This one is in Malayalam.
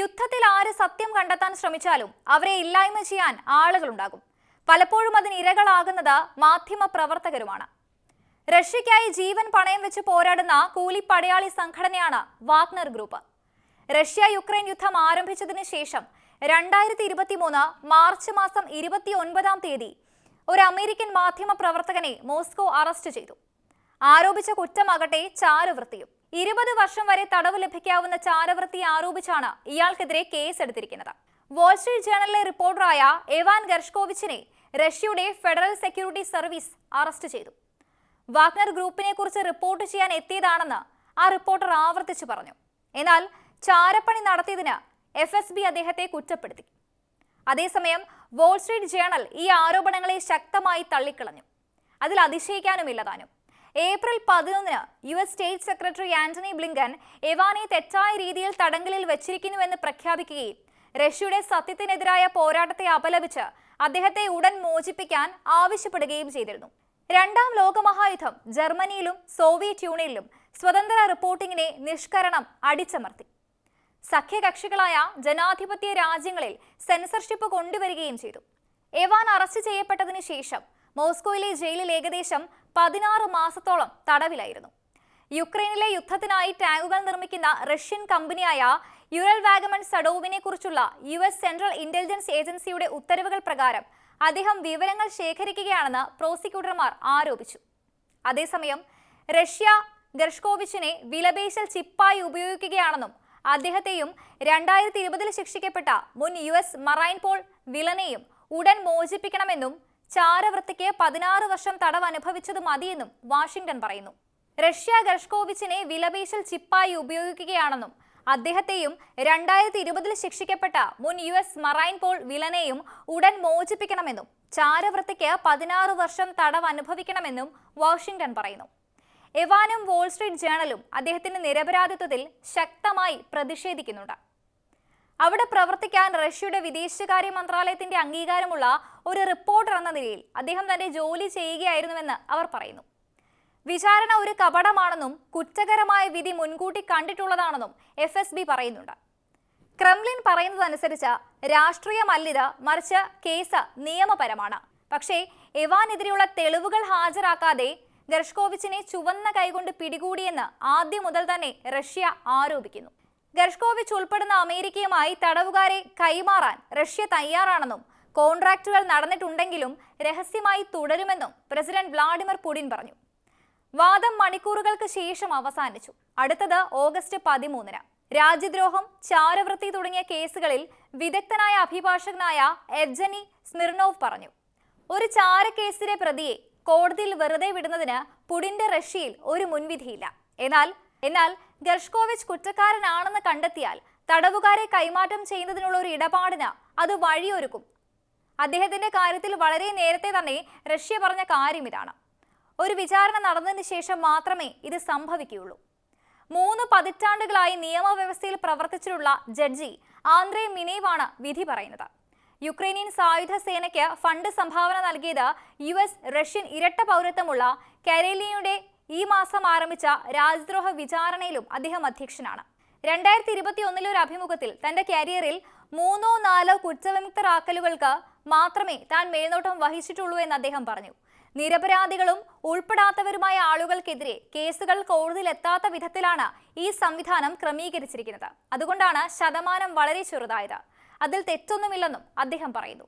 യുദ്ധത്തിൽ ആര് സത്യം കണ്ടെത്താൻ ശ്രമിച്ചാലും അവരെ ഇല്ലായ്മ ചെയ്യാൻ ആളുകളുണ്ടാകും. പലപ്പോഴും അതിന് ഇരകളാകുന്നത് മാധ്യമ പ്രവർത്തകരുമാണ്. റഷ്യയ്ക്കായി ജീവൻ പണയം വെച്ച് പോരാടുന്ന കൂലിപ്പടയാളി സംഘടനയാണ് വാഗ്നർ ഗ്രൂപ്പ്. റഷ്യ യുക്രൈൻ യുദ്ധം ആരംഭിച്ചതിന് ശേഷം രണ്ടായിരത്തി ഇരുപത്തി മൂന്ന് മാർച്ച് മാസം ഇരുപത്തി ഒൻപതാം തീയതി ഒരു അമേരിക്കൻ മാധ്യമ പ്രവർത്തകനെ മോസ്കോ അറസ്റ്റ് ചെയ്തു. ആരോപിച്ച കുറ്റമാകട്ടെ ചാരവൃത്തിയും. ഇരുപത് വർഷം വരെ തടവ് ലഭിക്കാവുന്ന ചാരവൃത്തി ആരോപിച്ചാണ് ഇയാൾക്കെതിരെ കേസ് എടുത്തിരിക്കുന്നത് വാൾസ്ട്രീറ്റ് ജേണലിലെ റിപ്പോർട്ടറായ എവാൻ ഗർഷ്കോവിച്ചിനെ റഷ്യയുടെ ഫെഡറൽ സെക്യൂരിറ്റി സർവീസ് അറസ്റ്റ് ചെയ്തു. വാഗ്നർ ഗ്രൂപ്പിനെ കുറിച്ച് റിപ്പോർട്ട് ചെയ്യാൻ എത്തിയതാണെന്ന് ആ റിപ്പോർട്ടർ ആവർത്തിച്ചു പറഞ്ഞു. എന്നാൽ ചാരപ്പണി നടത്തിയതിന് എഫ് എസ് ബി അദ്ദേഹത്തെ കുറ്റപ്പെടുത്തി. അതേസമയം വോൾസ്ട്രീറ്റ് ജേണൽ ഈ ആരോപണങ്ങളെ ശക്തമായി തള്ളിക്കളഞ്ഞു. അതിൽ അതിശയിക്കാനുമില്ല താനും. ഏപ്രിൽ പതിനൊന്നിന് U S state secretary Antony Blinken എവാനെ തെറ്റായ രീതിയിൽ തടങ്കലിൽ വെച്ചിരിക്കുന്നുവെന്ന് പ്രഖ്യാപിക്കുകയും റഷ്യയുടെ സത്യത്തിനെതിരായ പോരാട്ടത്തെ അപലപിച്ച് അദ്ദേഹത്തെ ഉടൻ മോചിപ്പിക്കാൻ ആവശ്യപ്പെടുകയും ചെയ്തിരുന്നു. രണ്ടാം ലോകമഹായുദ്ധം ജർമ്മനിയിലും സോവിയറ്റ് യൂണിയനിലും സ്വതന്ത്ര റിപ്പോർട്ടിങ്ങിനെ നിഷ്കരണം അടിച്ചമർത്തി. സഖ്യകക്ഷികളായ ജനാധിപത്യ രാജ്യങ്ങളിൽ സെൻസർഷിപ്പ് കൊണ്ടുവരികയും ചെയ്തു. എവാൻ അറസ്റ്റ് ചെയ്യപ്പെട്ടതിന് ശേഷം മോസ്കോയിലെ ജയിലിൽ ഏകദേശം പതിനാറ് മാസത്തോളം തടവിലായിരുന്നു. യുക്രൈനിലെ യുദ്ധത്തിനായി ടാങ്കുകൾ നിർമ്മിക്കുന്ന റഷ്യൻ കമ്പനിയായ യുറൽ വാഗമൺ സഡോവിനെ കുറിച്ചുള്ള യു എസ് സെൻട്രൽ ഇന്റലിജൻസ് ഏജൻസിയുടെ ഉത്തരവുകൾ പ്രകാരം അദ്ദേഹം വിവരങ്ങൾ ശേഖരിക്കുകയാണെന്ന് പ്രോസിക്യൂട്ടർമാർ ആരോപിച്ചു. അതേസമയം റഷ്യ ഗർഷ്കോവിച്ചിനെ വിലപേശൽ ചിപ്പായി ഉപയോഗിക്കുകയാണെന്നും അദ്ദേഹത്തെയും രണ്ടായിരത്തി ഇരുപതിൽ ശിക്ഷിക്കപ്പെട്ട മുൻ യു എസ് മറൈൻ പോൾ വിലനെയും ഉടൻ മോചിപ്പിക്കണമെന്നും ചാരവൃത്തിക്ക് പതിനാറ് വർഷം തടവ് അനുഭവിച്ചത് മതിയെന്നും വാഷിംഗ്ടൺ പറയുന്നു. റഷ്യ ഗർഷ്കോവിച്ചിനെ വിലപേശൽ ചിപ്പായി ഉപയോഗിക്കുകയാണെന്നും അദ്ദേഹത്തെയും രണ്ടായിരത്തി ഇരുപതിൽ ശിക്ഷിക്കപ്പെട്ട മുൻ യു എസ് മറൈൻ പോൾ വിലനെയും ഉടൻ മോചിപ്പിക്കണമെന്നും ചാരവൃത്തിക്ക് പതിനാറ് വർഷം തടവ് അനുഭവിക്കണമെന്നും വാഷിംഗ്ടൺ പറയുന്നു. എവാനും വോൾസ്ട്രീറ്റ് ജേണലും അദ്ദേഹത്തിന്റെ നിരപരാധിത്വത്തിൽ ശക്തമായി പ്രതിഷേധിക്കുന്നുണ്ട്. അവിടെ പ്രവർത്തിക്കാൻ റഷ്യയുടെ വിദേശകാര്യ മന്ത്രാലയത്തിന്റെ അംഗീകാരമുള്ള ഒരു റിപ്പോർട്ടർ എന്ന നിലയിൽ അദ്ദേഹം തന്റെ ജോലി ചെയ്യുകയായിരുന്നുവെന്ന് അവർ പറയുന്നു. വിചാരണ ഒരു കപടമാണെന്നും കുറ്റകരമായ വിധി മുൻകൂട്ടി കണ്ടിട്ടുള്ളതാണെന്നും എഫ് എസ് ബി പറയുന്നുണ്ട്. ക്രെംലിൻ പറയുന്നതനുസരിച്ച് രാഷ്ട്രീയമല്ലിത് മറിച്ച് കേസ് നിയമപരമാണ്. പക്ഷേ എവാനെതിരെയുള്ള തെളിവുകൾ ഹാജരാക്കാതെ ഗർഷ്കോവിച്ചിനെ ചുവന്ന കൈകൊണ്ട് പിടികൂടിയെന്ന് ആദ്യം മുതൽ തന്നെ റഷ്യ ആരോപിക്കുന്നു. ഗർഷ്കോവിച്ച് ഉൾപ്പെടുന്ന അമേരിക്കയുമായി തടവുകാരെ കൈമാറാൻ റഷ്യ തയ്യാറാണെന്നും കോൺട്രാക്റ്റുകൾ നടന്നിട്ടുണ്ടെങ്കിലും രഹസ്യമായി തുടരുമെന്നും പ്രസിഡന്റ് വ്ളാഡിമിർ പുടിൻ പറഞ്ഞു. വാദം മണിക്കൂറുകൾക്ക് ശേഷം അവസാനിച്ചു. അടുത്തത് ഓഗസ്റ്റ് പതിമൂന്നിന്. രാജ്യദ്രോഹം ചാരവൃത്തി തുടങ്ങിയ കേസുകളിൽ വിദഗ്ധനായ അഭിഭാഷകനായ എജനി സ്മിർനോവ് പറഞ്ഞു. ഒരു ചാരക്കേസിലെ പ്രതിയെ കോടതിയിൽ വെറുതെ വിടുന്നതിന് പുടിന്റെ റഷ്യയിൽ ഒരു മുൻവിധിയില്ല. എന്നാൽ എന്നാൽ ഗർഷ്കോവിച്ച് കുറ്റക്കാരനാണെന്ന് കണ്ടെത്തിയാൽ തടവുകാരെ കൈമാറ്റം ചെയ്യുന്നതിനുള്ള ഒരു ഇടപാടിന് അത് വഴിയൊരുക്കും. അദ്ദേഹത്തിന്റെ കാര്യത്തിൽ വളരെ നേരത്തെ തന്നെ റഷ്യ പറഞ്ഞ കാര്യം ഇതാണ്. ഒരു വിചാരണ നടന്നതിന് ശേഷം മാത്രമേ ഇത് സംഭവിക്കുകയുള്ളൂ. മൂന്ന് പതിറ്റാണ്ടുകളായി നിയമവ്യവസ്ഥയിൽ പ്രവർത്തിച്ചിട്ടുള്ള ജഡ്ജി ആന്ദ്രേ മിനേവാണ് വിധി പറയുന്നത്. യുക്രൈനിയൻ സായുധ സേനയ്ക്ക് ഫണ്ട് സംഭാവന നൽകിയത് യു എസ് റഷ്യൻ ഇരട്ട പൗരത്വമുള്ള കരേലിയയുടെ ഈ മാസം ആരംഭിച്ച രാജ്യദ്രോഹ വിചാരണയിലും അദ്ദേഹം അധ്യക്ഷനാണ്. രണ്ടായിരത്തി ഇരുപത്തി ഒന്നിലെ ഒരു അഭിമുഖത്തിൽ തന്റെ കരിയറിൽ മൂന്നോ നാലോ കുറ്റവിമുക്തരാക്കലുകൾക്ക് മാത്രമേ താൻ മേൽനോട്ടം വഹിച്ചിട്ടുള്ളൂ എന്ന് അദ്ദേഹം പറഞ്ഞു. നിരപരാധികളും ഉൾപ്പെടാത്തവരുമായ ആളുകൾക്കെതിരെ കേസുകൾ കോടതിയിലെത്താത്ത വിധത്തിലാണ് ഈ സംവിധാനം ക്രമീകരിച്ചിരിക്കുന്നത്. അതുകൊണ്ടാണ് ശതമാനം വളരെ ചെറുതായത്. അതിൽ തെറ്റൊന്നുമില്ലെന്നും അദ്ദേഹം പറയുന്നു.